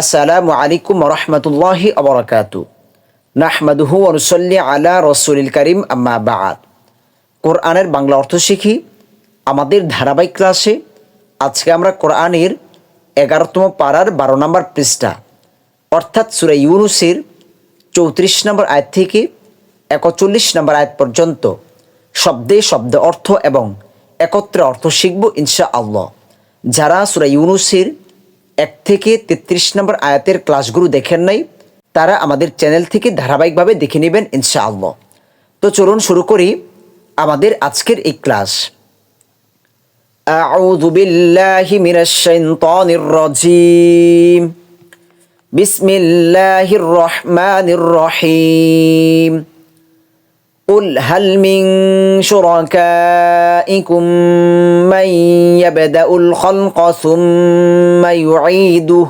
আসসালামু আলাইকুম রহমতুল্লাহি আবরাকাতু নাহমাদুহু অনুসল্লি আলা রসুলিল করিম, আম্মা কোরআনের বাংলা অর্থ শিখি, আমাদের ধারাবাহিক ক্লাসে আজকে আমরা কোরআনের এগারোতম পাড়ার বারো নম্বর পৃষ্ঠা, অর্থাৎ সুরা ইউনুসের চৌত্রিশ নম্বর আয়াত থেকে একচল্লিশ নম্বর আয়াত পর্যন্ত শব্দে শব্দ অর্থ এবং একত্রে অর্থ শিখব ইনশা আল্লাহ যারা সুরা ইউনুসের এক থেকে তেত্রিশ নম্বর আয়াতের ক্লাসগুলো দেখেন নাই তারা আমাদের চ্যানেল থেকে ধারাবাহিকভাবে দেখে নেবেন ইনশা আল্লাহ তো চলুন শুরু করি আমাদের আজকের এই ক্লাস أعوذ بالله من الشيطان الرجيم بسم الله الرحمن الرحيم قل هل من شركائكم من يبدأ الخلق ثم يعيده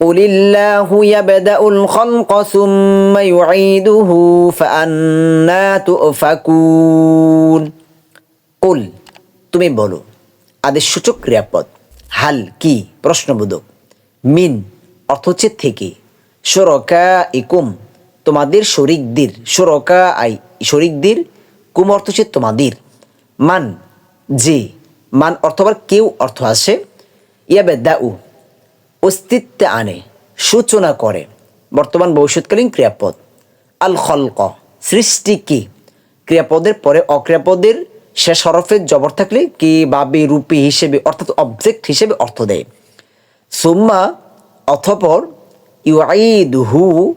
قل الله يبدأ الخلق ثم يعيده فأنا تؤفكون قل তুমি বলো আদেশ সূচক ক্রিয়াপদ হাল কি প্রশ্নবোধক মিন অর্থ হচ্ছে থেকে সরকা ইকুম তোমাদের শরিকদের সরকা আই শরিকদের কুম অর্থ হচ্ছে তোমাদের। মান, যে, মান অর্থ আবার কেউ অর্থ আসে ইয়াবে দাউ অস্তিত্বে আনে, সূচনা করে, বর্তমান ভবিষ্যৎকালীন ক্রিয়াপদ। আল খলক, সৃষ্টি কি? ক্রিয়াপদের পরে অক্রিয়াপদের শেষ হরফের জবর থাকলে কি বা বে রূপে হিসেবে, অর্থাৎ অবজেক্ট হিসেবে অর্থ দেয়। সুম্মা, অথপর ইউআইদুহু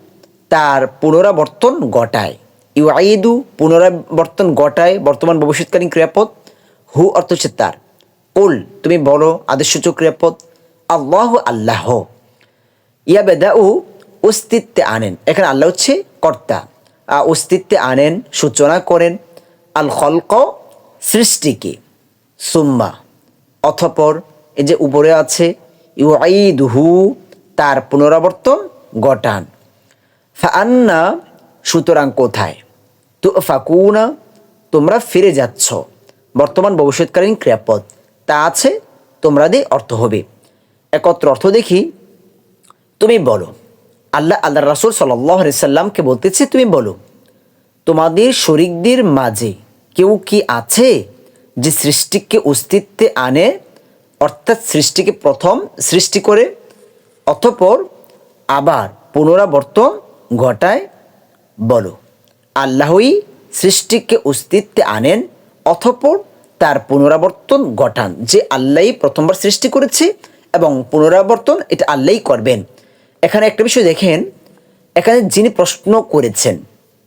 তার পুনরাবর্তন ঘটায়। ইউআইদু পুনরাবর্তন ঘটায় বর্তমান ভবিষ্যৎকালীন ক্রিয়াপদ, হু অর্থ হচ্ছে তার। কুল, তুমি বলো, আদেশসূচক ক্রিয়াপদ, আল্লাহ আল্লাহ। ইয়া বেদাউ অস্তিত্বে আনেন। এখানে আল্লাহ হচ্ছে কর্তা। অস্তিত্বে আনেন, সূচনা করেন। আল খলক সৃষ্টিকে, সুম্মা। অথপর, এই যে উপরে আছে ইউআইদুহু তার পুনরাবর্তন ঘটান। ফান্না সুতরাং কোথায়? তো ফাকুনা তোমরা ফিরে যাচ্ছ। বর্তমান ভবিষ্যৎকালীন ক্রিয়াপদ। তা আছে তোমরা দিয়ে অর্থ হবে। একত্র অর্থ দেখি। তুমি বলো, আল্লাহ আল্লাহ রাসুল সাল্লামকে বলতেছে, তুমি বলো, তোমাদের শরিকদের মাঝে কেউ কি আছে যে সৃষ্টিকে অস্তিত্বে আনে, অর্থাৎ সৃষ্টিকে প্রথম সৃষ্টি করে, অতঃপর আবার পুনরাবর্তন ঘটায়, বলো। আল্লাহই সৃষ্টিকে অস্তিত্বে আনেন অতঃপর তার পুনরাবর্তন ঘটান, যে আল্লাহই প্রথমবার সৃষ্টি করেছে এবং পুনরাবর্তন এটা আল্লাহই করবেন। এখানে একটা বিষয় দেখেন, এখানে যিনি প্রশ্ন করেছেন,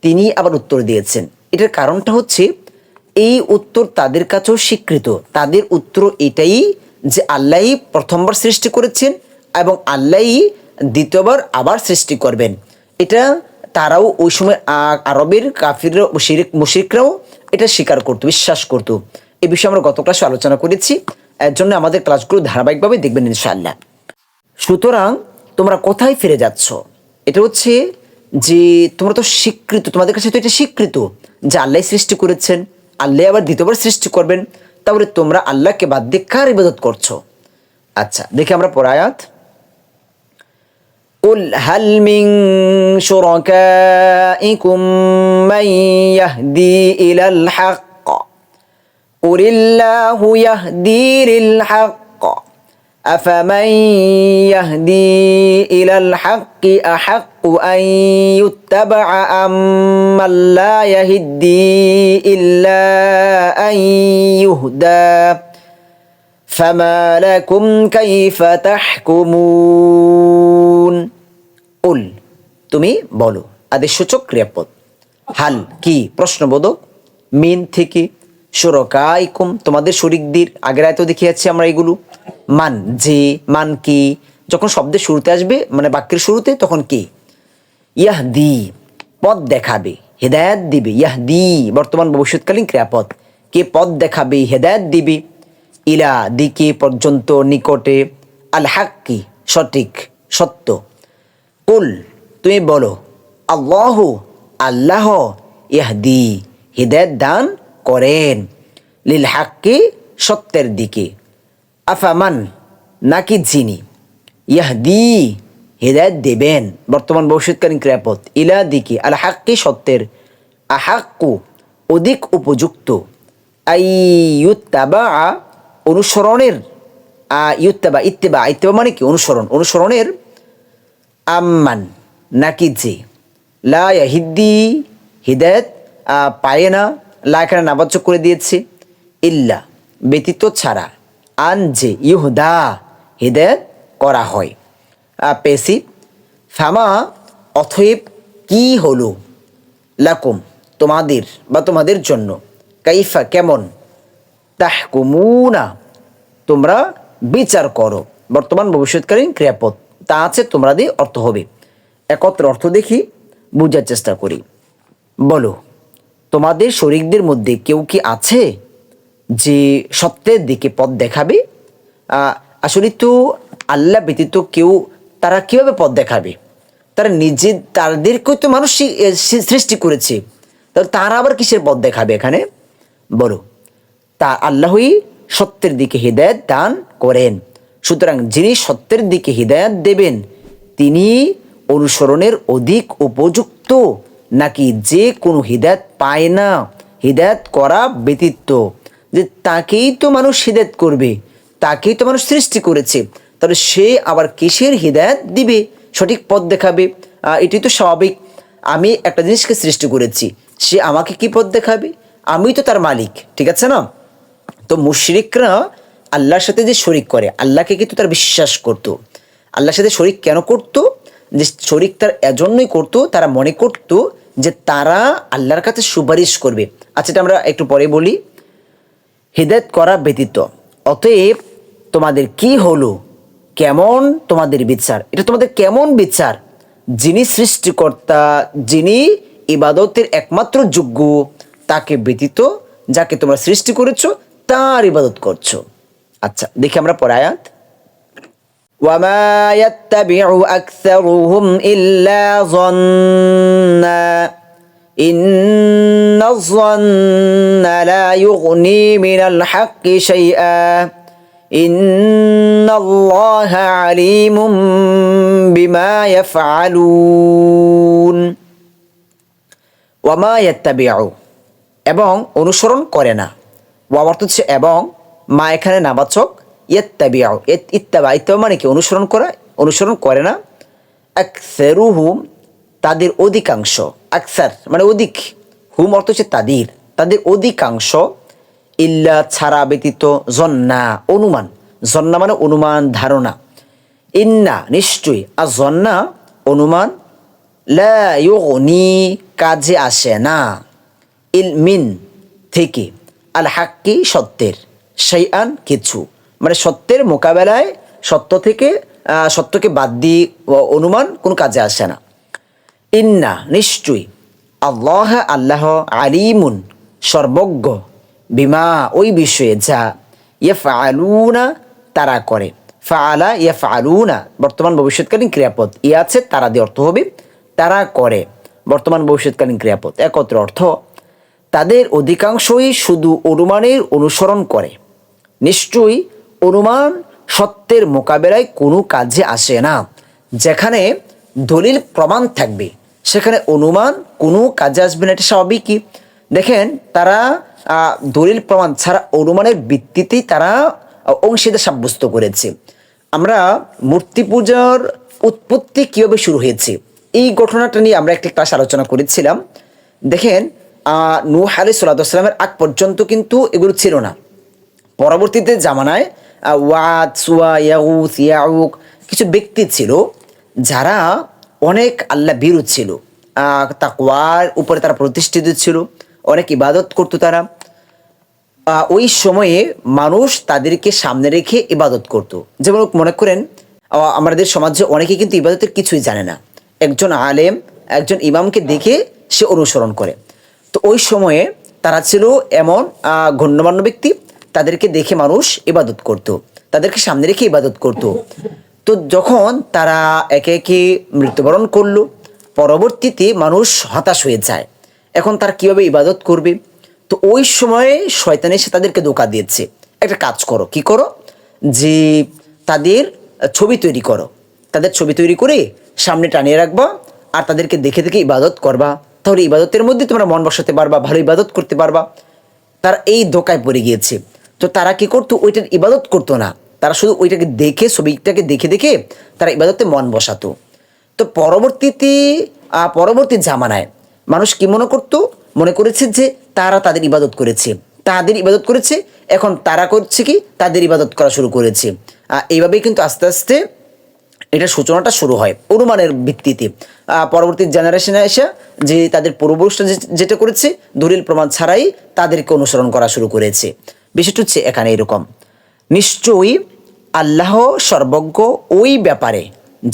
তিনি আবার উত্তর দিয়েছেন। এটার কারণটা হচ্ছে, এই উত্তর তাদের কাছেও স্বীকৃত। তাদের উত্তর এটাই যে আল্লাহই প্রথমবার সৃষ্টি করেছেন এবং আল্লাহই দ্বিতীয়বার আবার সৃষ্টি করবেন। এটা তারাও ওই সময় আরবের কাফিররা মুশরিক, মুশরিকরাও এটা স্বীকার করতো, বিশ্বাস করতো। এই বিষয়ে আমরা গত ক্লাসে আলোচনা করেছি। এর জন্য আমাদের ক্লাসগুলো ধারাবাহিকভাবে দেখবেন ইনশাআল্লাহ। সুতরাং তোমরা কোথায় ফিরে যাচ্ছ? এটা হচ্ছে যে তোমরা তো স্বীকৃত, তোমাদের কাছে তো এটা স্বীকৃত যে আল্লাহ সৃষ্টি করেছেন। আল্লাহ আবার দ্বিতীয়বার সৃষ্টি করবেন। তাহলে তোমরা আল্লাহকে বাদ দিয়ে কার ইবাদত করছ? আচ্ছা দেখি আমরা পরায়াত قل هل من شركائكم من يهدي إلى الحق؟ قل الله يهدي للحق. أفمن يهدي إلى الحق أحق أن يتبع أم من لا يهدي إلا أن يهدى؟ فما لكم كيف تحكمون؟ উল। তুমি বলো, আদেশ সূচক ক্রিয়াপদ। হাল, কি, প্রশ্নবোধক। মিন, থেকে, সুরকাইকুম, তোমাদের শরিকদের আগের আয়তো দেখিয়েছি আমরা এগুলো। মান যে মান, কি, যখন শব্দের শুরুতে আসবে মানে বাক্যের শুরুতে, তখন কি? ইয়াহ দি পদ দেখাবে, হেদায়াত দিবে ইয়াহ দি বর্তমান ভবিষ্যৎকালীন ক্রিয়াপদ। কে পদ দেখাবে, হেদায়াত দিবে? ইলা দিকে পর্যন্ত নিকটে, আল হাক্কি, সঠিক, সত্য। কুল, তুমি বলো, আল্লাহ আল্লাহ ইহদি হৃদয় দান করেন, লিল হাক্কি সত্যের দিকে। আফামান, নাকি যিনি? ইয়াহদি হেদায়ত দেবেন। বর্তমান ভবিষ্যৎকালীন ক্রিয়াপদ, ইলা দিকে, আল হাক্কি সত্যের, আহাক্কু, অধিক উপযুক্ত। আইয়ুত্তাবা, অনুসরণের আ ইউত্তাবা ইত্তেবা ইত্তেবা মানে কি? অনুসরণ, অনুসরণের আম্মান, নাকি যে লা ইয়াহিদ্দি, হিদায়ত পায় না, লা এখানে নাবাচক করে দিয়েছে। ইল্লা, ব্যতীত ছাড়া, আন যে ইহুদা, হিদায়ত করা হয়। পেসি ফামা অথয়েব কি হলো? লাকুম, তোমাদের বা তোমাদের জন্য। কাইফা, কেমন? তাহকুমুনা, তোমরা বিচার করো। বর্তমান ভবিষ্যৎকালীন ক্রিয়াপদ তা আছে, তোমরা দিয়ে অর্থ হবে। একত্র অর্থ দেখি, বোঝার চেষ্টা করি। বলো, তোমাদের শরিকদের মধ্যে কেউ কি আছে যে সত্যের দিকে পথ দেখাবে? আসলে তো আল্লাহ ব্যতীত কেউ, তারা কীভাবে পথ দেখাবে? তারা নিজে, তাদেরকেও তো মানুষ সৃষ্টি করেছে। তাহলে তারা আবার কিসের পথ দেখাবে এখানে? বলো, তা আল্লাহই সত্যের দিকে হৃদায়ত দান করেন। সুতরাং যিনি সত্যের দিকে হৃদায়ত দেবেন, তিনি অনুসরণের অধিক উপযুক্ত, নাকি যে কোনো হৃদায়ত পায় না হৃদায়ত করা ব্যতীত, যে তাকেই তো মানুষ হৃদায়ত করবে, তাকেই তো মানুষ সৃষ্টি করেছে, তাহলে সে আবার কিসের হৃদায়ত দিবে? সঠিক পথ দেখাবে। এটি তো স্বাভাবিক। আমি একটা জিনিসকে সৃষ্টি করেছি, সে আমাকে কি পথ দেখাবে? আমি তো তার মালিক, ঠিক আছে না? তো মুশরিকরা আল্লাহর সাথে যে শরিক করে, আল্লাহকে কিন্তু তার বিশ্বাস করতো। আল্লাহর সাথে শরিক কেন করতো? যে শরিক তার এজন্যই করতো, তারা মনে করতো যে তারা আল্লাহর কাছে সুপারিশ করবে। আচ্ছা এটা আমরা একটু পরে বলি। হেদায়ত করা ব্যতীত। অতএব তোমাদের কি হলো? কেমন তোমাদের বিচার? এটা তোমাদের কেমন বিচার? যিনি সৃষ্টিকর্তা, যিনি ইবাদতের একমাত্র যোগ্য, তাকে ব্যতীত যাকে তোমরা সৃষ্টি করেছ, তার ইবাদত করছ। আচ্ছা দেখি আমরা পরে আয়াত وما يتبع أكثرهم إلا ظنا إن الظن لا يغني من الحق شيئا إن الله عليم بما يفعلون ওয়ামা ইয়াত্তাবিউ এবং অনুসরণ করে না ওয়াম অর্থ হচ্ছে এবং মা এখানে নাবাচক ইয়াত্তাবিউ ইত্তাবা ইত্তাবা মানে কি? অনুসরণ করা, অনুসরণ করে না। আকসারুহুম, তাদের অধিকাংশ, আকসার মানে অধিক। হুম অর্থ হচ্ছে তাদের তাদের অধিকাংশ ইল্লা ছাড়া ব্যতীত জন্না, অনুমান। জন্না মানে অনুমান, ধারণা। ইন্না, নিশ্চয়ই। আর জন্না, অনুমান, লা কাজে আসে না। ইল মিন থেকে। আল হাক্কি, সত্যের। সেই আন কিছু। মানে সত্যের মোকাবেলায় সত্য থেকে সত্যকে বাদ দিয়ে অনুমান কোনো কাজে আসে না। ইন্না, নিশ্চয়ই। আল্লাহ আল্লাহ আলিমুন, সর্বজ্ঞ। বিমা, ওই বিষয়ে যা ইয়ে ফালুনা তারা করে। ফালা ইয়ে ফালুনা বর্তমান ভবিষ্যৎকালীন ক্রিয়াপদ। ই আছে, তারা দিয়ে অর্থ হবে, তারা করে। বর্তমান ভবিষ্যৎকালীন ক্রিয়াপদ। একত্র অর্থ, তাদের অধিকাংশই শুধু অনুমানের অনুসরণ করে। নিশ্চয়ই অনুমান সত্যের মোকাবেলায় কোনো কাজে আসে না। যেখানে দলিল প্রমাণ থাকবে, সেখানে অনুমান কোনো কাজে আসবে না, এটা স্বাভাবিকই। দেখেন, তারা দলিল প্রমাণ ছাড়া অনুমানের ভিত্তিতেই তারা অংশীদার সাব্যস্ত করেছে। আমরা মূর্তি পূজার উৎপত্তি কীভাবে শুরু হয়েছে, এই ঘটনাটা নিয়ে আমরা একটি ক্লাস আলোচনা করেছিলাম। দেখেন নূহ আলী সাল্লামের আগ পর্যন্ত কিন্তু এগুলো ছিল না। পরবর্তীতে জামানায় ওয়াদ সুয়া ইয়াউস ইয়াউক কিছু ব্যক্তি ছিল যারা অনেক আল্লাহ বিরু ছিল। আহ, তাকওয়ার উপরে তারা প্রতিষ্ঠিত ছিল অনেক ইবাদত করতো তারা। ওই সময়ে মানুষ তাদেরকে সামনে রেখে ইবাদত করত। যেমন মনে করেন আমাদের সমাজে অনেকে কিন্তু ইবাদতের কিছুই জানে না। একজন আলেম একজন ইমামকে দেখে সে অনুসরণ করে। তো ওই সময়ে তারা ছিল এমন গণ্যমান্য ব্যক্তি। তাদেরকে দেখে মানুষ ইবাদত করত। তাদেরকে সামনে রেখে ইবাদত করত। তো যখন তারা একে একে মৃত্যুবরণ করল, পরবর্তীতে মানুষ হতাশ হয়ে যায়। এখন তারা কীভাবে ইবাদত করবে? তো ওই সময়ে শয়তান এসে তাদেরকে ধোকা দিয়েছে। একটা কাজ করো, কি করো? যে তাদের ছবি তৈরি করো। তাদের ছবি তৈরি করে সামনে টানিয়ে রাখবা আর তাদেরকে দেখে দেখে ইবাদত করবা। তাহলে ইবাদতের মধ্যে তোমরা মন বসাতে পারবা, ভালো ইবাদত করতে পারবা। তারা এই ধোকায় পড়ে গিয়েছে। তো তারা কি করতো? ওইটার ইবাদত করতো না। তারা শুধু ওইটাকে দেখে, ছবিটাকে দেখে দেখে তারা ইবাদতে মন বসাতো। তো পরবর্তীতে পরবর্তী জামানায় মানুষ কি মনে করতো? মনে করেছে যে তারা তাদের ইবাদত করেছে। তাদের ইবাদত করেছে, এখন তারা করছে কি? তাদের ইবাদত করা শুরু করেছে। এইভাবেই কিন্তু আস্তে আস্তে এটা সূচনাটা শুরু হয় অনুমানের ভিত্তিতে। পরবর্তী জেনারেশনে এসে যে তাদের পূর্বপুরুষরা যেটা করেছে, দলিল প্রমাণ ছাড়াই তাদেরকে অনুসরণ করা শুরু করেছে। বিষয়টা হচ্ছে এখানে এরকম। নিশ্চয়ই আল্লাহ সর্বজ্ঞ ওই ব্যাপারে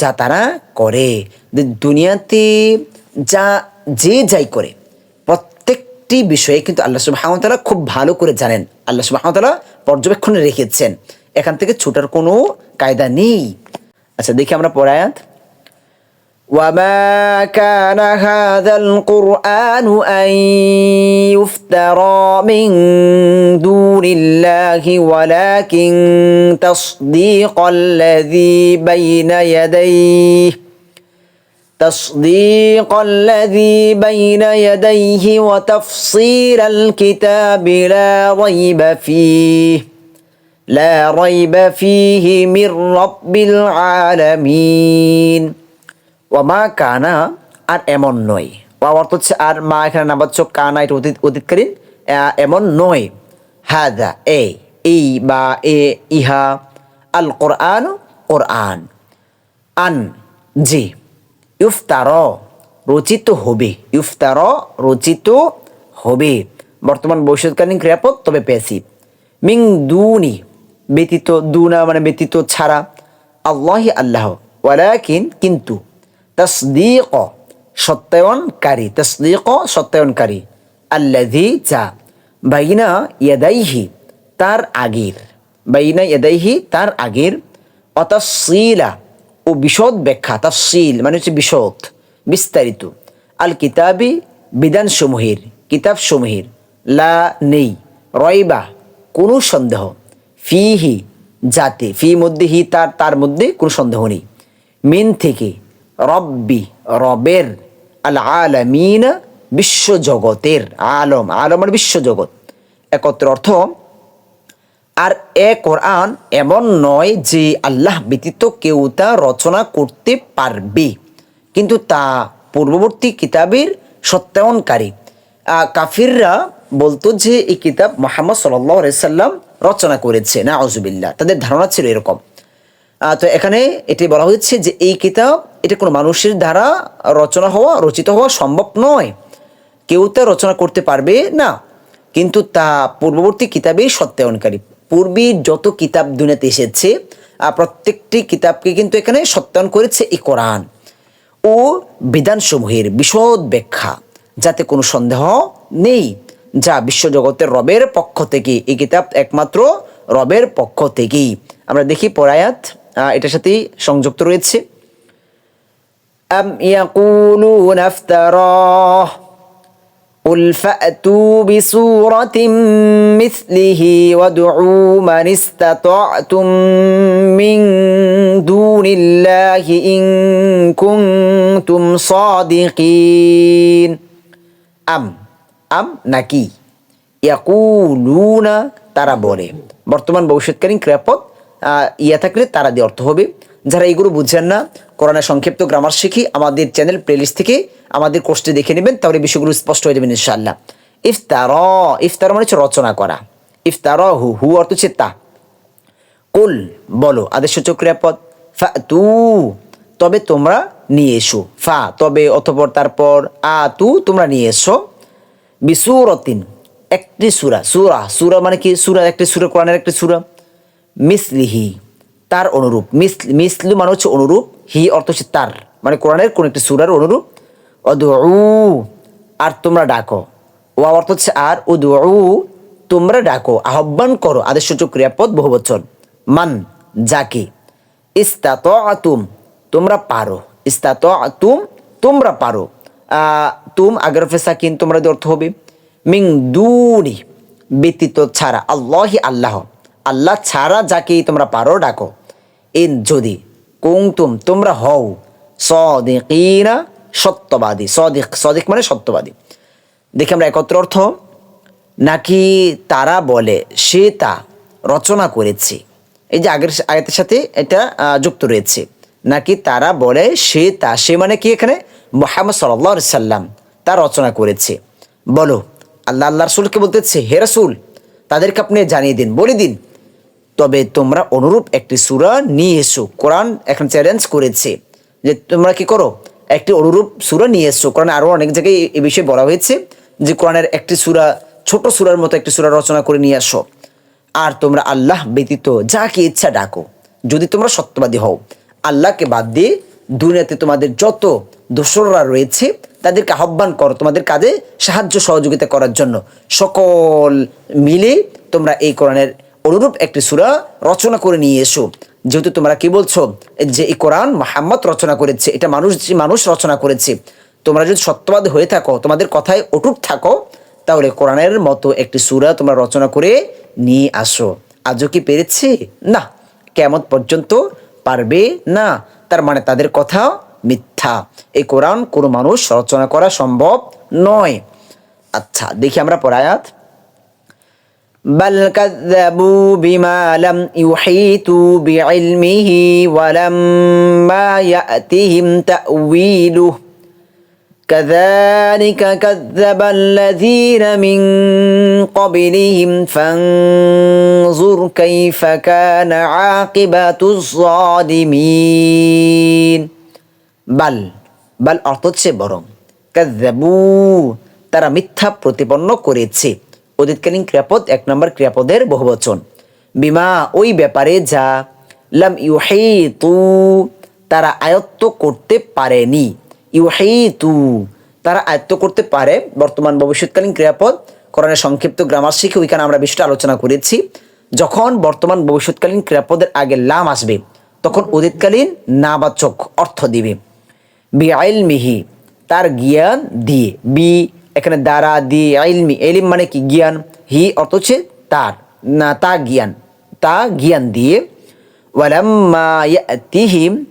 যা তারা করে। দুনিয়াতে যা, যে যাই করে, প্রত্যেকটি বিষয়ে কিন্তু আল্লাহ সুবাহতালা খুব ভালো করে জানেন। আল্লাহ সুবাহতালা পর্যবেক্ষণে রেখেছেন। এখান থেকে ছুটার কোনো কায়দা নেই। আচ্ছা দেখি আমরা পরে আয়াত। وما كان هذا القرآن أن يفترى من دون الله ولكن تصديق الذي بين يديه تصديق الذي بين يديه وتفصيل الكتاب لا ريب فيه لا ريب فيه من رب العالمين ওয়ামা কানা আর এমন নয়। ওয়া অর্থ হচ্ছে আর মা এখানে নাবাচ্চক কানা, এটা অতীত অতীতকালীন। এমন নয়। হাদা, এ এই বা, এ, ইহা, আল কোরআন কোরআন। আন, জি। ইফতার, রচিত হবে। ইফতার, রচিত হবে। বর্তমান ভবিষ্যৎকালীন ক্রিয়াপদ, তবে প্যাসিভ মিং দুনি, ব্যতীত দুনা মানে ব্যতীত ছাড়া। আল্লাহি আল্লাহ, ওয়ালাকিন, কিন্তু। তসদিক সত্যায়নকারী তসদিক সত্যায়নকারী আল্লাহি যা বাইনা ইয়াদাইহি, তার আগের, বাইনা ইয়াদাইহি, তার আগের অতসিলা ও বিশদ ব্যাখ্যা, তফসিল মানে হচ্ছে বিশদ, বিস্তারিত। আল কিতাবি বিধানসমূহের, কিতাবসমূহের, লা নেই, রয়বা, কোনো সন্দেহ, ফিহি যাতে ফি মধ্যে হি তার তার মধ্যে কোনো সন্দেহ নেই। মিন থেকে রব্বি, রবের আল আলমিন বিশ্বজগতের আলম আলম মানে বিশ্বজগৎ। একত্র অর্থ, আর এ কোরআন এমন নয় যে আল্লাহ ব্যতীত কেউ তা রচনা করতে পারবে, কিন্তু তা পূর্ববর্তী কিতাবের সত্যায়নকারী। কাফিররা বলতো যে এই কিতাব মোহাম্মদ সাল্লাম রচনা করেছে না আউজুবিল্লাহ তাদের ধারণা ছিল এরকম। তো এখানে এটি বলা হয়েছে যে এই কিতাব, এটা কোনো মানুষের দ্বারা রচনা হওয়া, রচিত হওয়া সম্ভব নয়। কেউ তা রচনা করতে পারবে না, কিন্তু তা পূর্ববর্তী কিতাবেই সত্যায়নকারী। পূর্বে যত কিতাব দুনিয়াতে এসেছে প্রত্যেকটি কিতাবকে কিন্তু এখানে সত্যায়ন করেছে এই কোরআন ও বিধানসমূহের বিশদ ব্যাখ্যা, যাতে কোনো সন্দেহ নেই যা বিশ্বজগতের রবের পক্ষ থেকে। এই কিতাব একমাত্র রবের পক্ষ থেকেই। আমরা দেখি পরায়াত এটার সাথেই সংযুক্ত রয়েছে أم يقولون افتراه قل فأتوا بسورة مثله وادعوا من استطعتم من دون الله إن كنتم صادقين আম আম নাকি ইয়াকুলুনা তারা বলে বর্তমান ভবিষ্যৎকালীন ক্রিয়াপদ আহ, ইয়া থাকলে তারা দিয়ে অর্থ হবে। যারা এগুলো বুঝছেন না, কোরআনের সংক্ষিপ্ত গ্রামার শিখি, আমাদের চ্যানেল প্লেলিস্ট থেকে আমাদের কোর্সটি দেখে নেবেন, তাহলে বিষয়গুলো স্পষ্ট হয়ে যাবেন ইনশাআল্লাহ। ইফতার ইফতার মানে হচ্ছে রচনা করা। ইফতার, হু হু অর্থ হচ্ছে তা। কুল, বলো আদেশসূচক ক্রিয়াপদ। ফা তু তবে তোমরা নিয়ে এসো। ফা, তবে অথপর তারপর আ তু তোমরা নিয়ে এসো। বিসুরতিন, একটি সুরা। সুরা সুরা মানে কি? সুরা, একটি সুরা, কোরআনের একটি সুরা। মিসলিহি, তার অনুরূপ। মিস, মিসলু মানে হচ্ছে অনুরূপ, হি অর্থ হচ্ছে তার। মানে কোরআনের কোন একটি সুরার অনুরূপ অদু আর তোমরা ডাকো। ওয়া অর্থ হচ্ছে আর উদু তোমরা ডাকো, আহ্বান করো আদেশসূচক ক্রিয়াপদ বহু বচন। মান, যাকে। ইস্তাত আতুম তোমরা পারো। ইস্তাত আতুম তোমরা পারো। তুম, আগের ফেসাকিন তোমরা অর্থ হবে মিং দুনি ব্যতীত ছাড়া, আল্লাহি আল্লাহ। আল্লাহ ছাড়া যাকে তোমরা পারো ডাকো। ইন যদি কুংতুম তোমরা হও সদিকিনা সত্যবাদী। সদিক সদিক মানে সত্যবাদী। দেখি আমরা একত্র অর্থ। নাকি তারা বলে, সে তা রচনা করেছে। এই যে আগের আয়াতের সাথে এটা যুক্ত রয়েছে। নাকি তারা বলে, সে তা, সে মানে কি এখানে? মোহাম্মদ সাল্লাহ সাল্লাম তা রচনা করেছে। বলো, আল্লাহ আল্লাহ রসুলকে বলতেছে, হে রসুল, তাদেরকে আপনি জানিয়ে দিন, বলে দিন। তবে তোমরা অনুরূপ একটি সূরা নিয়ে এসো। কোরআন এখন চ্যালেঞ্জ করেছে যে তোমরা কি করো? একটি অনুরূপ সূরা নিয়ে এসো। কোরআন আরও অনেক জায়গায় এ বিষয়ে বলা হয়েছে যে কোরআনের একটি সূরা, ছোট সুরার মতো একটি সূরা রচনা করে নিয়ে আসো। আর তোমরা আল্লাহ ব্যতীত যাকে ইচ্ছা ডাকো। যদি তোমরা সত্যবাদী হও, আল্লাহকে বাদ দিয়ে দুনিয়াতে তোমাদের যত দোসররা রয়েছে, তাদেরকে আহ্বান করো তোমাদের কাজে সাহায্য সহযোগিতা করার জন্য। সকল মিলে তোমরা এই কোরআনের অনুরূপ একটি সূরা রচনা করে নিয়ে এসো। যেহেতু তোমরা কি বলছো? যে এই কোরআন মোহাম্মদ রচনা করেছে, এটা মানুষ মানুষ রচনা করেছে। তোমরা যদি সত্যবাদ হয়ে থাকো, তোমাদের কথায় অটুট থাকো, তাহলে কোরআনের মতো একটি সূরা তোমরা রচনা করে নিয়ে আসো। আজও কি পেরেছে? না। কেমন পর্যন্ত পারবে না। তার মানে তাদের কথা মিথ্যা। এই কোরআন কোনো মানুষ রচনা করা সম্ভব নয়। আচ্ছা দেখি আমরা পরায়াত بل كذبوا بما لم يحيطوا بعلمه ولما يأتهم تأويله كذلك كذب الذين من قبلهم فانظر كيف كان عاقبة الظالمين বাল বাল অর্থ হচ্ছে বরং কাজ্জাবু তারা মিথ্যা প্রতিপন্ন করেছে অতীতকালীন ক্রিয়াপদ, এক নম্বর ক্রিয়াপদের বহুবচন বিমা, ওই ব্যাপারে যা লাম ইউহাইতু তারা আয়ত্ত করতে পারেনি। ইউহাইতু তারা আয়ত্ত করতে পারে বর্তমান ভবিষ্যৎকালীন ক্রিয়াপদ। কোরআনের সংক্ষিপ্ত গ্রামার শিখে ওইখানে আমরা বিষয়টা আলোচনা করেছি। যখন বর্তমান ভবিষ্যৎকালীন ক্রিয়াপদের আগে লাম আসবে, তখন অতীতকালীন নাবাচক অর্থ দিবে। বি আইল মিহি তার জ্ঞান দিয়ে। বি এখানে দ্বারা দি আইলমি এলিম মানে কি? জ্ঞান। হি অর্থ হচ্ছে তার। না, তা জ্ঞান। তা জ্ঞান দিয়ে ওয়ালাম্মা ইয়াতিহিম,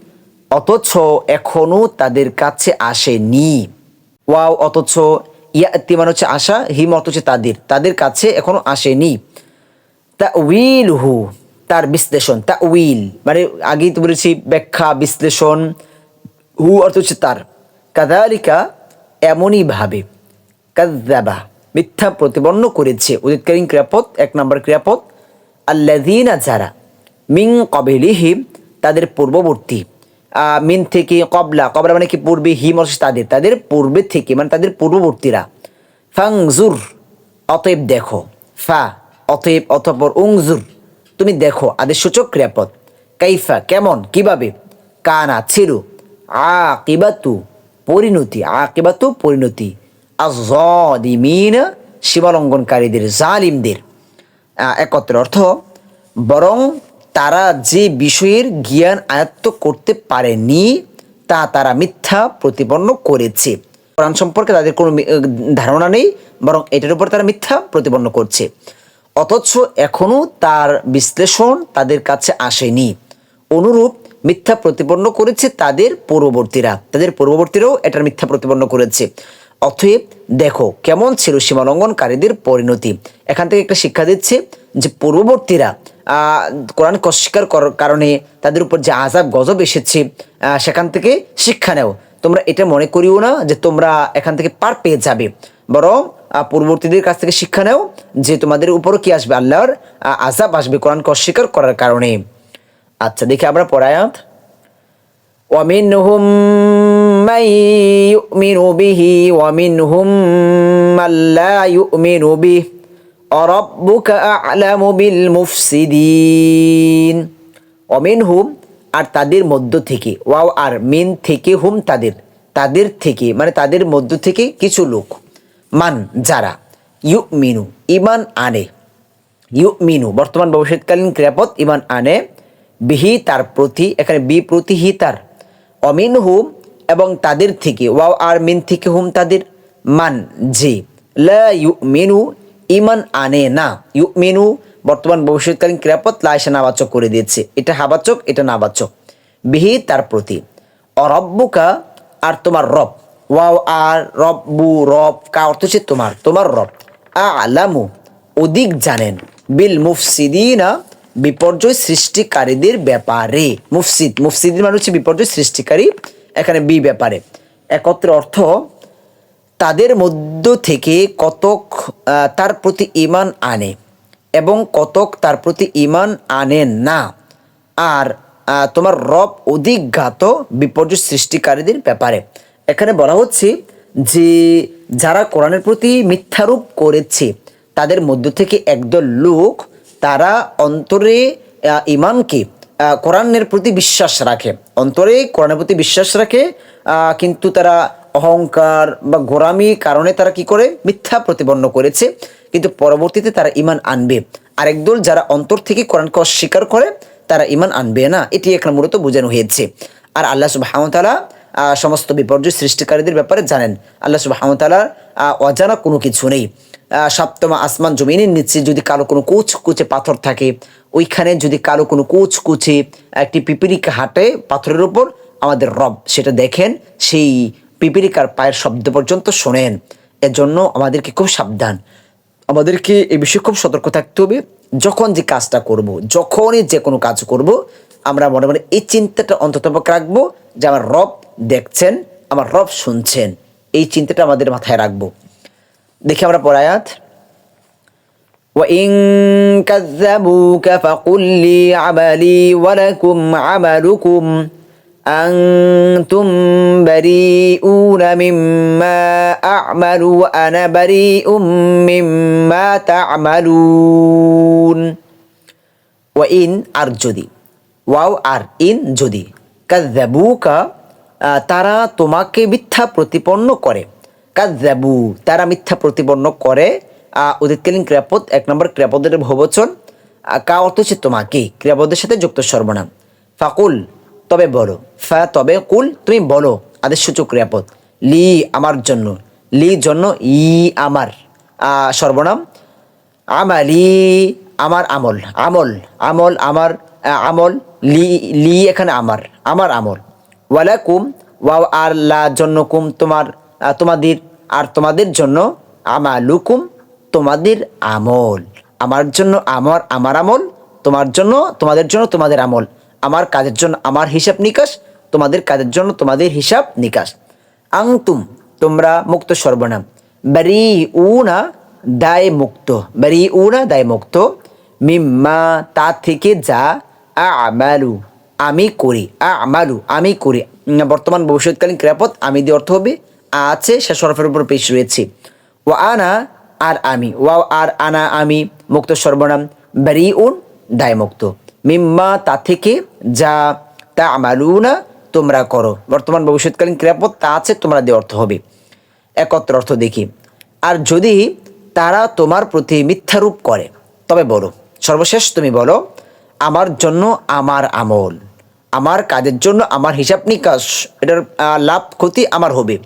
অথচ এখনও তাদের কাছে আসেনি। ওয়াও অথচ ইয়াতি মানে হচ্ছে আশা, হিম অর্থ হচ্ছে তাদের। তাদের কাছে এখনও আসেনি। তা উইল হু তার বিশ্লেষণ। তা উইল মানে আগেই তো বলেছি, ব্যাখ্যা, বিশ্লেষণ। হু অর্থ হচ্ছে তার। কাদালিকা এমনই ভাবে। কাদ্দাবা মিথ্যা প্রতিপন্ন করেছে। উদিতকালীন ক্রিয়াপদ, এক নম্বর ক্রিয়াপদ আল্লাদিনা যারা মিং কবেলিহিম তাদের পূর্ববর্তী মিন থেকে কবলা কবলা মানে কি? পূর্বে হিম তাদের তাদের পূর্বে থেকে মানে তাদের পূর্ববর্তীরা। ফাংজুর, অতএব দেখো, ফা, অতএব অতঃপর উংজুর, তুমি দেখো আদেশ সূচক ক্রিয়াপদ। কাইফা, কেমন? কীভাবে? কানা ছিল আ কিবাতু পরিণতি আ কিবাতু পরিণতি। আজমিন সীমালঙ্ঘনকারীদের জালিমদের। একত্র অর্থ, বরং তারা যে বিষয়ের জ্ঞান আয়ত্ত করতে পারেনি, তা তারা মিথ্যা প্রতিপন্ন করেছে। কোরআন সম্পর্কে তাদের কোনো ধারণা নেই, বরং এটার উপর তারা মিথ্যা প্রতিপন্ন করছে। অথচ এখনও তার বিশ্লেষণ তাদের কাছে আসেনি। অনুরূপ মিথ্যা প্রতিপন্ন করেছে তাদের পূর্ববর্তীরা। তাদের পূর্ববর্তীরাও এটার মিথ্যা প্রতিপন্ন করেছে। অথব দেখো কেমন ছিল সীমালঙ্ঘনকারীদের পরিণতি। এখান থেকে একটা শিক্ষা দিচ্ছে যে পূর্ববর্তীরা কোরআন করার কারণে তাদের উপর যে আজাব গজব এসেছে সেখান থেকে শিক্ষা নেও। তোমরা এটা মনে করিও না যে তোমরা এখান থেকে পার পেয়ে যাবে। বরং পূর্ববর্তীদের কাছ থেকে শিক্ষা নেও যে তোমাদের উপরও কি আসবে? আল্লাহর আজাব আসবে কোরআন কস্বীকার করার কারণে। আচ্ছা দেখি আমরা পরায়াত অমিন من يؤمن به ومنهم من لا يؤمن به وربك أعلم بالمفسدين ومنهم আর তাদের মধ্য থেকে ওয়াও আর মিন থেকে হুম তাদের তাদের থেকে মানে তাদের মধ্য থেকে কিছু লোক মান যারা ইউ মিনু ইমান আনে ইউ মিনু বর্তমান ভবিষ্যৎকালীন ক্রিয়াপদ ইমান আনে বিহি তার প্রতি এখানে বি প্রতি হি তার অমিন হুম এবং তাদের থেকে, ওয়াও আর মিন থেকে হুম তাদের মান যে। লা ইউ মিনু ইমান আনে না। ইউ মিনু বর্তমান ভবিষ্যৎকালীন ক্রিয়াপদ লা এসে নাবাচক করে দিয়েছে। এটা হাবাচক, এটা নাবাচক। বিহি তার প্রতি। অরব্বুকা আর তোমার রব। ওয়াও আর রব্বু রব, কা অর্থ হচ্ছে তোমার তোমার রব। আলামু, অধিক জানেন। বিল মুফসিদিনা, বিপর্যয় সৃষ্টিকারীদের ব্যাপারে। মুফসিদ, মুফসিদিন মানে হচ্ছে বিপর্যয় সৃষ্টিকারী এখানে বি ব্যাপারে। একত্রে অর্থ, তাদের মধ্য থেকে কতক তার প্রতি ইমান আনে এবং কতক তার প্রতি ইমান আনে না। আর তোমার রব অধিক ঘাত বিপর্যয় সৃষ্টিকারীদের ব্যাপারে। এখানে বলা হচ্ছে যে, যারা কোরআনের প্রতি মিথ্যারূপ করেছে, তাদের মধ্য থেকে একদল লোক, তারা অন্তরে ইমানকে কোরআনের প্রতি বিশ্বাস রাখে। অন্তরে কোরআনের প্রতি বিশ্বাস রাখে কিন্তু তারা অহংকার বা গোরামি কারণে তারা কি করে? মিথ্যা প্রতিপন্ন করেছে। কিন্তু পরবর্তীতে তারা ইমান আনবে। আরেক দল যারা অন্তর থেকে কোরআনকে অস্বীকার করে, তারা ইমান আনবে না। এটি এখানে মূলত বোঝানো হয়েছে। আর আল্লাহ সুবাহতালা সমস্ত বিপর্যয় সৃষ্টিকারীদের ব্যাপারে জানেন। আল্লাহ সুবাহতালার অজানা কোনো কিছু নেই। সপ্তম আসমান জমিনের নিচে যদি কালো কোনো কুচ কুচে পাথর থাকে ওইখানে যদি কারও কোনো কুচ কুচে একটি পিপিরিকা হাঁটে পাথরের উপর, আমাদের রব সেটা দেখেন, সেই পিপিরিকার পায়ের শব্দ পর্যন্ত শোনেন। এজন্য আমাদেরকে খুব সাবধান। আমাদেরকে এই বিষয়ে খুব সতর্ক থাকতে হবে। যখন যে কাজটা করব। যখনই যে কোনো কাজ করব, আমরা মনে মনে এই চিন্তাটা অন্তত রাখব যে আমার রব দেখছেন, আমার রব শুনছেন। এই চিন্তাটা আমাদের মাথায় রাখব। দেখি আমরা পড়ায়াত وإن كذبوك فقل لي عملي ولكم عملكم أنتم بريئون مما أعمل وأنا بريء مما تعملون ওয়াইন আর যদি ওয়াও আর ইন যদি কাজাবুকা তারা তোমাকে মিথ্যা প্রতিপন্ন করে কাজাবু তারা মিথ্যা প্রতিপন্ন করে উদিতকালীন ক্রিয়াপদ, এক নম্বর ক্রিয়াপদের বহুবচন। কা অর্থ হচ্ছে তোমাকে, ক্রিয়াপদের সাথে যুক্ত সর্বনাম। ফাকুল, তবে বলো। ফা, তবে কুল, তুমি বলো আদেশ সূচক ক্রিয়াপদ। লি, আমার জন্য। লি, জন্য, ই, আমার। সর্বনাম। আমালি, আমার আমল। আমল আমল, আমার আমল। লি লি এখানে আমার আমার আমল। ওয়ালা কুম ওয়াও, আর, লা, জন্য কুম তোমার তোমাদের, আর তোমাদের জন্য আমা আমালুকুম। তোমাদের আমল। আমার জন্য আমার আমার আমল, তোমার জন্য, তোমাদের জন্য তোমাদের আমল। আমার কাজের জন্য আমার হিসাব নিকাশ, তোমাদের কাজের জন্য তোমাদের হিসাব নিকাশ। আংতুম, তোমরা মুক্ত সর্বনাম। বারি উনা দায় মুক্ত। বারি উনা দায় মুক্ত। মিম্মা, তা থেকে যা আমালু, আমি করি। আমালু, আমি করি। বর্তমান ভবিষ্যৎকালীন ক্রিয়াপদ, আমি দিয়ে অর্থ হবে, আছে, সে সরফের উপর পেশ রয়েছে। ও আনা আর আমি। ওয়াও, আর আনা, আমি। মুক্ত সর্বনাম। বারি উন দায় মুক্ত মিম্মা, তা থেকে যা তা আমালু না তোমরা করো। বর্তমান ভবিষ্যৎকালীন ক্রিয়াপদ, তা আছে, তোমরা দিয়ে অর্থ হবে। একত্র অর্থ দেখি। আর যদি তারা তোমার প্রতি মিথ্যারূপ করে, তবে বলো, সর্বশেষ তুমি বলো, আমার জন্য আমার আমল, আমার কাজের জন্য আমার হিসাব নিকাশ, এটার লাভ, ক্ষতি আমার হবে।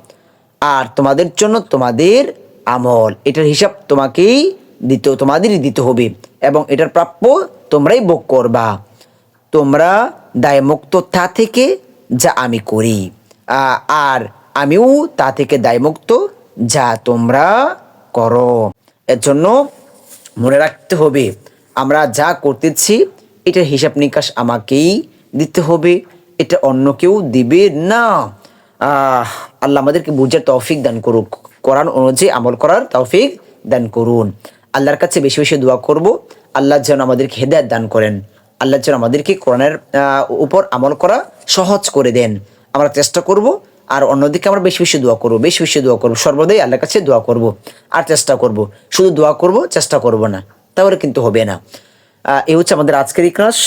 আর তোমাদের জন্য তোমাদের আমল। এটার হিসাব তোমাকেই দিতে, তোমাদেরই দিতে হবে এবং এটার প্রাপ্য তোমরাই ভোগ করবা। তোমরা দায়মুক্ত তা থেকে যা আমি করি। আর আমিও তা থেকে দায়মুক্ত যা তোমরা করো। এর জন্য মনে রাখতে হবে, আমরা যা করতেছি, এটার হিসাব নিকাশ আমাকেই দিতে হবে। এটা অন্য কেউ দিবে না। আল্লাহ আমাদেরকে বুঝার তৌফিক দান করুক। কোরআন অনুযায়ী আমল করার তৌফিক দান করুন। আল্লাহর কাছে বেশি বেশি দোয়া করব। আল্লাহ যেন আমাদেরকে হেদায়ত দান করেন। আল্লাহ যেন আমাদেরকে কোরআনের উপর আমল করা সহজ করে দেন। আমরা চেষ্টা করব, আর অন্যদিকে আমরা বেশি বেশি দোয়া করব, বেশি বেশি দোয়া করব। সর্বদাই আল্লাহর কাছে দোয়া করব, আর চেষ্টা করব। শুধু দোয়া করব, চেষ্টা করব না। তাহলে কিন্তু হবে না। এই হচ্ছে আমাদের আজকের ক্লাস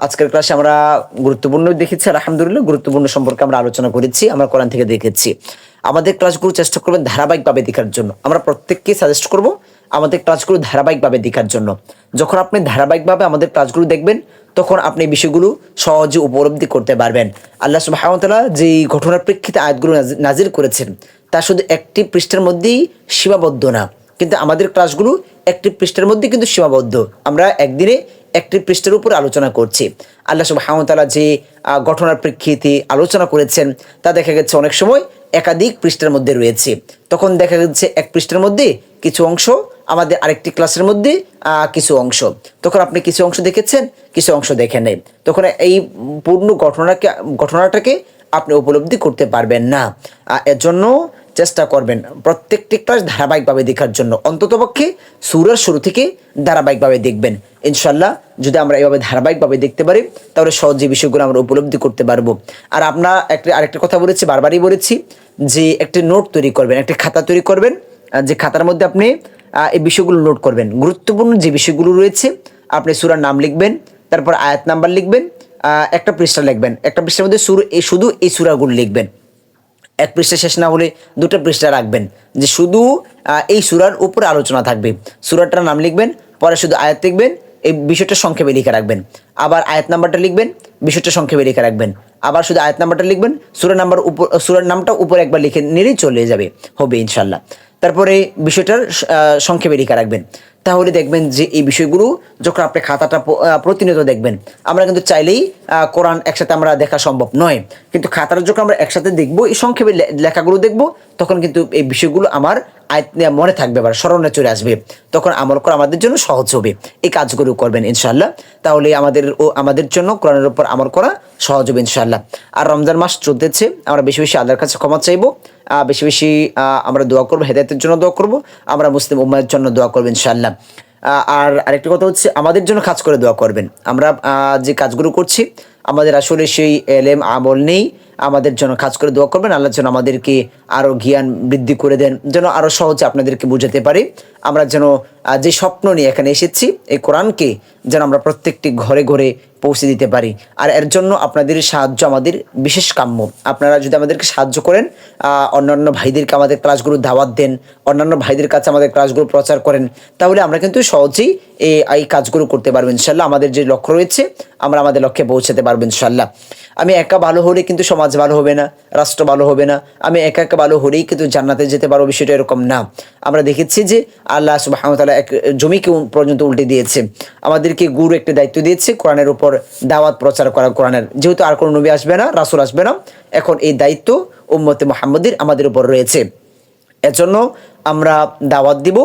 আজকের ক্লাসে আমরা গুরুত্বপূর্ণ দেখেছি, আলহামদুলিল্লাহ গুরুত্বপূর্ণ সম্পর্কে আমরা আলোচনা করেছি, আমরা কোরআন থেকে দেখেছি। আমাদের ক্লাসগুলো চেষ্টা করবেন ধারাবাহিকভাবে দেখার জন্য। আমরা প্রত্যেককে সাজেস্ট করব আমাদের ক্লাসগুলো ধারাবাহিকভাবে দেখার জন্য। যখন আপনি ধারাবাহিকভাবে আমাদের ক্লাসগুলো দেখবেন, তখন আপনি বিষয়গুলো সহজে উপলব্ধি করতে পারবেন। আল্লাহ সুবাহতালা যে ঘটনার প্রেক্ষিতে আয়াতগুলো নাজি- নাজিল করেছেন, তা শুধু একটি পৃষ্ঠের মধ্যেই সীমাবদ্ধ না। কিন্তু আমাদের ক্লাসগুলো একটি পৃষ্ঠের মধ্যে কিন্তু সীমাবদ্ধ। আমরা একদিনে একটি পৃষ্ঠের উপর আলোচনা করছি। আল্লাহ সব হামতালা যে ঘটনার প্রেক্ষিতে আলোচনা করেছেন, তা দেখা গেছে অনেক সময় একাধিক পৃষ্ঠের মধ্যে রয়েছে। তখন দেখা যাচ্ছে এক পৃষ্ঠের মধ্যে কিছু অংশ, আমাদের আরেকটি ক্লাসের মধ্যে কিছু অংশ। তখন আপনি কিছু অংশ দেখেছেন, কিছু অংশ দেখেন নাই। তখন এই পূর্ণ ঘটনাকে, ঘটনাটাকে আপনি উপলব্ধি করতে পারবেন না। এর জন্য চেষ্টা করবেন প্রত্যেকটি ক্লাস ধারাবাহিকভাবে দেখার জন্য। অন্ততপক্ষে সুরের শুরু থেকে ধারাবাহিকভাবে দেখবেন। ইনশাল্লাহ যদি আমরা এভাবে ধারাবাহিকভাবে দেখতে পারি, তাহলে সহজে বিষয়গুলো আমরা উপলব্ধি করতে পারব। আর আপনার একটা, আরেকটা কথা বলেছি, বারবারই বলেছি যে একটি নোট তৈরি করবেন, একটি খাতা তৈরি করবেন যে খাতার মধ্যে আপনি এই বিষয়গুলো নোট করবেন। গুরুত্বপূর্ণ যে বিষয়গুলো রয়েছে, আপনি সুরার নাম লিখবেন, তারপর আয়াত নাম্বার লিখবেন একটা পৃষ্ঠা লিখবেন। একটা পৃষ্ঠার মধ্যে সুর শুধু এই সুরাগুলো লিখবেন। এক পৃষ্ঠা শেষ না হলে দুটো পৃষ্ঠা রাখবেন, যে শুধু এই সুরার উপরে আলোচনা থাকবে। সুরাটার নাম লিখবেন, পরে শুধু আয়াত লিখবেন, এই বিষয়টা সংক্ষেপে লিখে রাখবেন। আবার আয়াত নাম্বারটা লিখবেন, বিষয়টা সংক্ষেপে লিখে রাখবেন। আবার শুধু আয়াত নাম্বারটা লিখবেন সুরের নাম্বার উপর সুরের নামটা উপরে একবার লিখে নিলেই চলে যাবে, হবে ইনশাল্লাহ তারপরে বিষয়টার সংক্ষেপে লিখে রাখবেন। তাহলে দেখবেন যে এই বিষয়গুলো যখন আপনি খাতাটা প্রতিনিয়ত দেখবেন, আমরা কিন্তু চাইলেই কোরআন একসাথে আমরা দেখা সম্ভব নয়। কিন্তু খাতাটা যখন আমরা একসাথে দেখব, এই সংক্ষেপে লেখাগুলো দেখব, তখন কিন্তু এই বিষয়গুলো আমার মনে থাকবে আবার স্মরণে চলে আসবে। তখন আমল করা আমাদের জন্য সহজ হবে। এই কাজগুলো করবেন ইনশাল্লাহ তাহলে আমাদের ও আমাদের জন্য কোরআনের উপর আমল করা সহজ হবে ইনশাল্লাহ আর রমজান মাস চলতেছে, আমরা বেশি বেশি আল্লাহর কাছে ক্ষমা চাইব। বেশি বেশি আমরা দোয়া করব, হেদায়তের জন্য দোয়া করব, আমরা মুসলিম উম্মাদের জন্য দোয়া করব ইনশাল্লাহ আর আরেকটি কথা হচ্ছে, আমাদের জন্য কাজ করে দোয়া করবেন। আমরা যে কাজগুলো করছি, আমাদের আসলে সেই এলেম, আমল নেই, আমাদের জন্য কাজ করে দোয়া করবেন, আল্লাহ যেন আমাদেরকে আরও জ্ঞান বৃদ্ধি করে দেন, যেন আরও সহজে আপনাদেরকে বুঝাতে পারি। আমরা যেন যে স্বপ্ন নিয়ে এখানে এসেছি, এই কোরআনকে যেন আমরা প্রত্যেকটি ঘরে ঘরে পৌঁছে দিতে পারি। আর এর জন্য আপনাদের সাহায্য আমাদের বিশেষ কাম্য। আপনারা যদি আমাদেরকে সাহায্য করেন অন্যান্য ভাইদেরকে আমাদের ক্লাসগুলো দাওয়াত দেন, অন্যান্য ভাইদের কাছে আমাদের ক্লাসগুলো প্রচার করেন, তাহলে আমরা কিন্তু সহজেই এই এই কাজগুলো করতে পারব ইনশাল্লাহ। আমাদের যে লক্ষ্য রয়েছে, আমরা আমাদের লক্ষ্যে পৌঁছাতে পারব ইনশাল্লাহ। আমি একা ভালো হলে কিন্তু সমাজ ভালো হবে না, রাষ্ট্র ভালো হবে না। আমি একা একা ভালো হলেই কিন্তু জান্নাতে যেতে পারব, বিষয়টা এরকম না। আমরা দেখেছি যে আল্লাহ সুবাহতালা এক জমিকে পর্যন্ত উল্টে দিয়েছে। আমাদেরকে গুরু একটা দায়িত্ব দিয়েছে, কোরআনের উপর দাওয়াত প্রচার করা কোরআনের। যেহেতু আর কোনো নবী আসবে না, রাসুল আসবে না, এখন এই দায়িত্ব উম্মতে মোহাম্মদের আমাদের উপর রয়েছে। এজন্য আমরা দাওয়াত দিব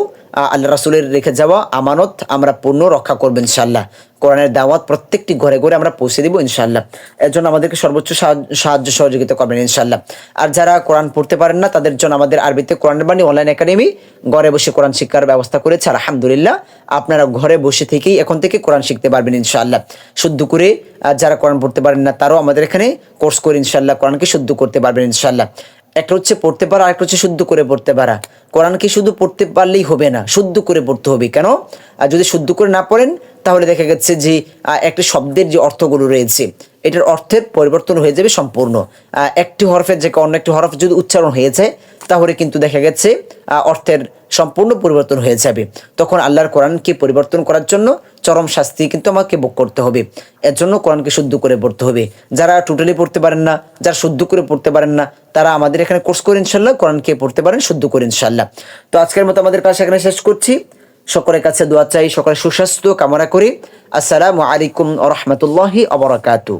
আল্লাহ রাসুলের রেখে যাওয়া আমানত আমরা পূর্ণ রক্ষা করবেন ইনশাল্লাহ কোরআনের দাওয়াত প্রত্যেকটি ঘরে ঘরে আমরা পৌঁছে দিব ইনশাল্লাহ এর জন্য আমাদেরকে সর্বোচ্চ সাহায্য- সহযোগিতা করবেন ইনশাল্লাহ আর যারা কোরআন পড়তে পারেন না, তাদের জন্য আমাদের আরবিতে কোরআন বাণী অনলাইন একাডেমি ঘরে বসে কোরআন শিক্ষার ব্যবস্থা করেছে, আলহামদুলিল্লাহ। আপনারা ঘরে বসে থেকেই এখন থেকে কোরআন শিখতে পারবেন ইনশাল্লাহ শুদ্ধ করে যারা কোরআন পড়তে পারেন না, তারাও আমাদের এখানে কোর্স করে ইনশাল্লাহ কোরআনকে শুদ্ধ করতে পারবেন ইনশাল্লাহ একটা হচ্ছে পড়তে পারা, আরেকটা হচ্ছে শুদ্ধ করে পড়তে পারা। কোরআনকে শুধু পড়তে পারলেই হবে না, শুদ্ধ করে পড়তে হবে। কেন? আর যদি শুদ্ধ করে না পড়েন তাহলে দেখা গেছে যে একটি শব্দের যে অর্থগুলো রয়েছে, এটার অর্থের পরিবর্তন হয়ে যাবে সম্পূর্ণ। একটি হরফের যে অন্য একটি হরফ যদি উচ্চারণ হয়ে যায়, তাহলে কিন্তু দেখা গেছে অর্থের সম্পূর্ণ পরিবর্তন হয়ে যাবে। তখন আল্লাহর কোরআনকে পরিবর্তন করার জন্য চরম শাস্তি কিন্তু আমাকে ভোগ করতে হবে। এর জন্য কোরআনকে শুদ্ধ করে পড়তে হবে। যারা টোটালি পড়তে পারেন না, যারা শুদ্ধ করে পড়তে পারেন না, তারা আমাদের এখানে কোর্স করে ইনশাল্লাহ কোরআনকে পড়তে পারেন, শুদ্ধ করে ইনশাল্লাহ তো আজকের মতো আমাদের ক্লাস এখানে শেষ করছি। সকলের কাছে দোয়া চাই সকলের সুস্বাস্থ্য কামনা করি। আসসালামু আলাইকুম রহমতুল্লাহি আবরাকাতু